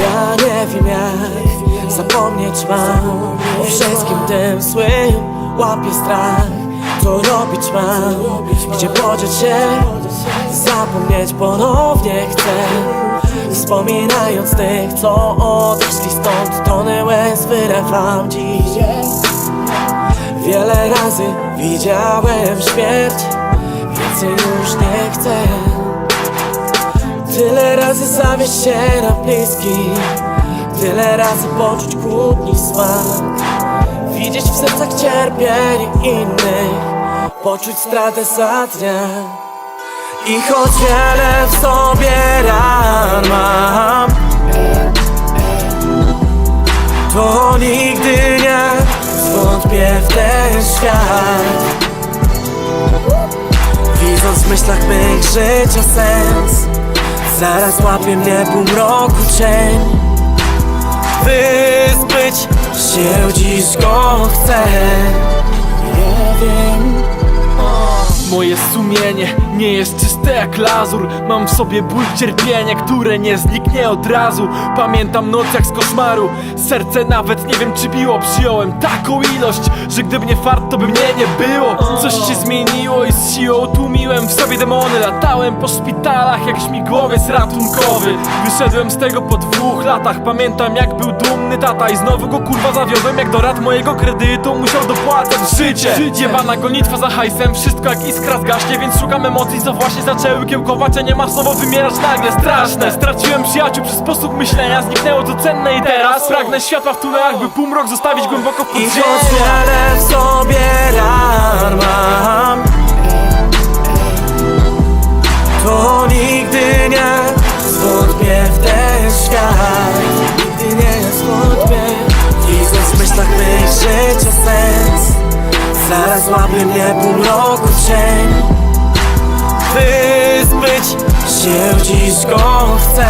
Ja nie wiem jak zapomnieć mam O wszystkim tym złym. Łapię strach Co robić mam, gdzie podzieć się? Zapomnieć ponownie chcę. Wspominając tych, co odeszli stąd Tony łez wyrewam dziś. Wiele razy widziałem śmierć Więcej już nie chcę. Tyle razy zawieść się na bliskich Tyle razy poczuć kłótni smak. Widzieć w sercach cierpienie innych Poczuć stratę za dnia I choć wiele w sobie ran mam To nigdy nie zwątpię w ten świat. Widząc w myślach mych życia sens Zaraz łapie mnie półmroku cień. Wyzbyć się dziś go chcę Moje sumienie nie jest czyste jak lazur. Mam w sobie ból cierpienia, które nie zniknie od razu. Pamiętam noc jak z koszmaru. Serce nawet nie wiem czy biło Przyjąłem taką ilość, że gdyby nie fart to by mnie nie było. Coś się zmieniło i z siłą tłumiłem w sobie demony. Latałem po szpitalach jak śmigłowiec ratunkowy. Wyszedłem z tego po dwóch latach. Pamiętam jak był dumny tata I znowu go kurwa zawiodłem. Jak do rat mojego kredytu Musiał dopłacać życie. Jebana gonitwa za hajsem. Wszystko jak iskra zgaśnie Więc szukam emocji co właśnie zaczęły kiełkować A nie masowo wymierać nagle. Straszne. Straciłem przyjaciół przez sposób myślenia Zniknęło to cenne i teraz. Pragnę światła w tunelach by półmrok zostawić głęboko w I w sobie ran mam To nigdy nie zwątpię w ten świat. Nigdy nie zwątpię Widząc w myślach mych życia sens. Zaraz łapie mnie cień Wyzbyć się dziś chcę